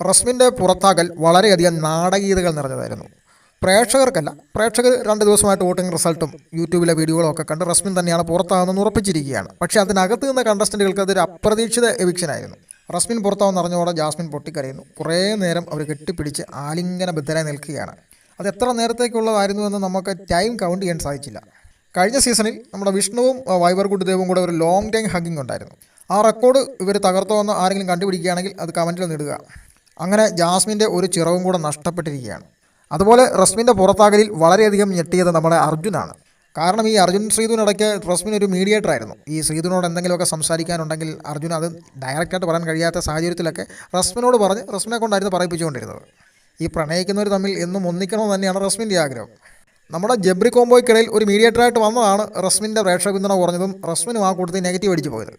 റസ്മിന്റെ പുറത്താകൽ വളരെയധികം നാടകീയതകൾ നിറഞ്ഞതായിരുന്നു. പ്രേക്ഷകർക്കല്ല പ്രേക്ഷകർ രണ്ട് ദിവസമായിട്ട് വോട്ടിംഗ് റിസൾട്ടും യൂട്യൂബിലെ വീഡിയോകളും ഒക്കെ കണ്ട് റസ്മിൻ തന്നെയാണ് പുറത്താകുന്നതെന്ന് ഉറപ്പിച്ചിരിക്കുകയാണ്. പക്ഷേ അതിനകത്ത് നിന്ന കണ്ടസ്റ്റന്റുകൾക്ക് അതൊരു അപ്രതീക്ഷിത എവിക്ഷനായിരുന്നു റസ്മിൻ പുറത്താവെന്ന് അറിഞ്ഞോടെ ജാസ്മിൻ പൊട്ടിക്കരയുന്നു. കുറേ നേരം അവർ കെട്ടിപ്പിടിച്ച് ആലിംഗന ബദ്ധരായി നിൽക്കുകയാണ്. അത് എത്ര നേരത്തേക്കുള്ളതായിരുന്നു എന്ന് നമുക്ക് ടൈം കൗണ്ട് ചെയ്യാൻ സാധിച്ചില്ല. കഴിഞ്ഞ സീസണിൽ നമ്മുടെ വിഷ്ണുവും വൈവർ ഗുഡ്ദേവും കൂടെ ഒരു ലോങ് ടൈം ഹഗ്ഗിംഗ് ഉണ്ടായിരുന്നു. ആ റെക്കോർഡ് ഇവർ തകർത്തോ എന്ന് ആരെങ്കിലും കണ്ടുപിടിക്കുകയാണെങ്കിൽ അത് കമന്റിൽ നിടുക അങ്ങനെ ജാസ്മിന്റെ ഒരു ചിറവും കൂടെ നഷ്ടപ്പെട്ടിരിക്കുകയാണ്. അതുപോലെ റസ്മിന്റെ പുറത്താകലിൽ വളരെയധികം ഞെട്ടിയത് നമ്മുടെ അർജുനാണ്. കാരണം ഈ അർജുൻ ശ്രീധുനിടയ്ക്ക് റസ്മിൻ ഒരു മീഡിയേറ്റർ ആയിരുന്നു. ഈ ശ്രീധുനോട് എന്തെങ്കിലുമൊക്കെ സംസാരിക്കാനുണ്ടെങ്കിൽ അർജുൻ അത് ഡയറക്റ്റായിട്ട് പറയാൻ കഴിയാത്ത സാഹചര്യത്തിലൊക്കെ റസ്മിനോട് പറഞ്ഞ് റസ്മിനെ കൊണ്ടായിരുന്നു പറയിപ്പിച്ചുകൊണ്ടിരുന്നത്. ഈ പ്രണയിക്കുന്നവർ തമ്മിൽ എന്നും ഒന്നിക്കണമെന്ന് തന്നെയാണ് റസ്മിന്റെ ആഗ്രഹം. നമ്മുടെ ജബ്രി കോംബോയ്ക്കിടയിൽ ഒരു മീഡിയേറ്ററായിട്ട് വന്നതാണ് റസ്മിന്റെ പ്രേക്ഷക പിന്തുണ കുറഞ്ഞതും റസ്മിനും ആ കൂട്ടത്തിൽ നെഗറ്റീവ് അടിച്ചു പോയത്.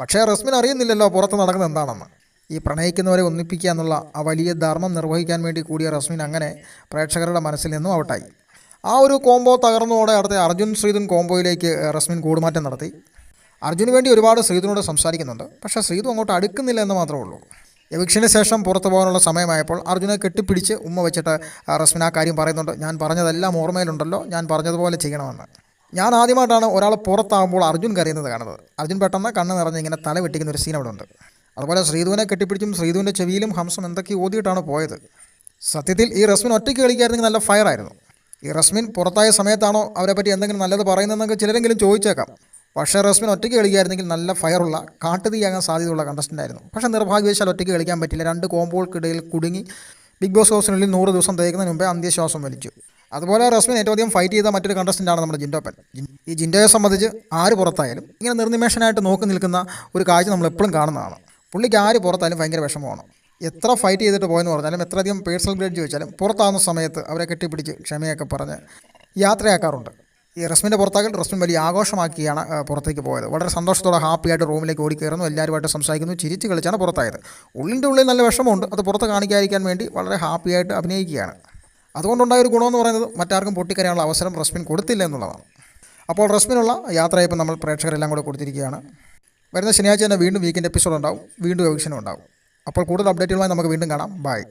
പക്ഷേ റസ്മിൻ അറിയുന്നില്ലല്ലോ പുറത്ത് നടക്കുന്നത് എന്താണെന്ന്. ഈ പ്രണയിക്കുന്നവരെ ഒന്നിപ്പിക്കുക എന്നുള്ള ആ വലിയ ധർമ്മം നിർവഹിക്കാൻ വേണ്ടി കൂടിയ റസ്മിൻ അങ്ങനെ പ്രേക്ഷകരുടെ മനസ്സിൽ നിന്നും ഔട്ടായി. ആ ഒരു കോംബോ തകർന്നതോടെ അടുത്ത അർജുൻ ശ്രീധുൻ കോംബോയിലേക്ക് റസ്മിൻ കൂടുമാറ്റം നടത്തി. അർജുന് വേണ്ടി ഒരുപാട് ശ്രീധുനോട് സംസാരിക്കുന്നുണ്ട്. പക്ഷേ ശ്രീധു അങ്ങോട്ട് അടുക്കുന്നില്ല എന്ന് മാത്രമേ ഉള്ളൂ. എവിക്ഷന് ശേഷം പുറത്തു പോകാനുള്ള സമയമായപ്പോൾ അർജുനെ കെട്ടിപ്പിടിച്ച് ഉമ്മ വെച്ചിട്ട് റസ്മിൻ ആ കാര്യം പറയുന്നുണ്ട്. ഞാൻ പറഞ്ഞതെല്ലാം ഓർമ്മയിലുണ്ടല്ലോ. ഞാൻ പറഞ്ഞതുപോലെ ചെയ്യണമെന്ന്. ഞാൻ ആദ്യമായിട്ടാണ് ഒരാൾ പുറത്താകുമ്പോൾ അർജുൻ കരയുന്നത് കാണുന്നത്. അർജുൻ പെട്ടെന്ന് കണ്ണ് നിറഞ്ഞ് ഇങ്ങനെ തല വെട്ടിക്കുന്ന ഒരു സീൻ അവിടെ ഉണ്ട്. അതുപോലെ ശ്രീധുവിനെ കെട്ടിപ്പിടിച്ചും ശ്രീധുവിന്റെ ചെവിയിലും ഹംസം എന്തൊക്കെ ഓതിയിട്ടാണ് പോയത്? സത്യത്തിൽ ഈ റസ്മിൻ ഒറ്റയ്ക്ക് കളിക്കായിരുന്നെങ്കിൽ നല്ല ഫയർ ആയിരുന്നു ഈ റസ്മിൻ പുറത്തായ സമയത്താണോ അവരെ പറ്റി എന്തെങ്കിലും നല്ലത് പറയുന്നതെന്നൊക്കെ ചിലരെങ്കിലും ചോദിച്ചേക്കാം. പക്ഷേ റസ്മിൻ ഒറ്റയ്ക്ക് കളിക്കുകയായിരുന്നെങ്കിൽ നല്ല ഫയറുള്ള കാട്ടുതീയാകാൻ സാധ്യതയുള്ള കണ്ടസ്റ്റന്റ് ആയിരുന്നു. പക്ഷേ നിർഭാഗ്യവശാൽ ഒറ്റയ്ക്ക് കളിക്കാൻ പറ്റില്ല. രണ്ട് കോമ്പോൾക്കിടയിൽ കുടുങ്ങി ബിഗ് ബോസ് ഹൗസിനുള്ളിൽ നൂറ് ദിവസം തേക്കുന്നതിന് മുമ്പേ അന്ത്യശ്വാസം വലിച്ചു. അതുപോലെ റസ്മിൻ ഏറ്റവും അധികം ഫൈറ്റ് ചെയ്ത മറ്റൊരു കണ്ടസ്റ്റന്റാണ് നമ്മുടെ ജിൻഡോപ്പൻ. ഈ ജിൻഡോയെ സംബന്ധിച്ച് ആര് പുറത്തായാലും ഇങ്ങനെ നിർനിമേഷനായിട്ട് നോക്കി നിൽക്കുന്ന ഒരു കാഴ്ച നമ്മൾ എപ്പോഴും കാണുന്നതാണ്. പുള്ളിക്ക് ആര് പുറത്തായാലും ഭയങ്കര വിഷമമാണ്. എത്ര ഫൈറ്റ് ചെയ്തിട്ട് പോയെന്ന് പറഞ്ഞാലും എത്രയധികം പേഴ്സണൽ ഗ്രേഡ് ചോദിച്ചാലും പുറത്താകുന്ന സമയത്ത് അവരെ കെട്ടിപ്പിടിച്ച് ക്ഷമയൊക്കെ പറഞ്ഞ് യാത്രയാക്കാറുണ്ട്. ഈ റസ്മിന്റെ പുറത്താക്കൽ റസ്മിൻ വലിയ ആഘോഷമാക്കിയാണ് പുറത്തേക്ക് പോയത്. വളരെ സന്തോഷത്തോടെ ഹാപ്പിയായിട്ട് റൂമിലേക്ക് ഓടിക്കയറുന്നു എല്ലാവരുമായിട്ട് സംസാരിക്കുന്നു ചിരിച്ച് കളിച്ചാണ് പുറത്തായത്. ഉള്ളിന്റെ ഉള്ളിൽ നല്ല വിഷമമുണ്ട് അത് പുറത്ത് കാണിക്കാതിരിക്കാൻ വേണ്ടി വളരെ ഹാപ്പിയായിട്ട് അഭിനയിക്കുകയാണ്. അതുകൊണ്ടുണ്ടായ ഒരു ഗുണമെന്ന് പറയുന്നത് മറ്റാർക്കും പൊട്ടിക്കരയാനുള്ള അവസരം റസ്മിൻ കൊടുത്തില്ല എന്നുള്ളതാണ്. അപ്പോൾ റസ്മിനുള്ള യാത്രയപ്പം നമ്മൾ പ്രേക്ഷകരെല്ലാം കൂടെ കൊടുത്തിരിക്കുകയാണ്. വരുന്ന ശനിയാഴ്ച തന്നെ വീണ്ടും വീക്കെൻഡ് എപ്പിസോഡ് ഉണ്ടാവും. വീണ്ടും എവിക്ഷനും ഉണ്ടാവും. അപ്പോൾ കൂടുതൽ അപ്ഡേറ്റുകളുമായി നമുക്ക് വീണ്ടും കാണാം. ബൈ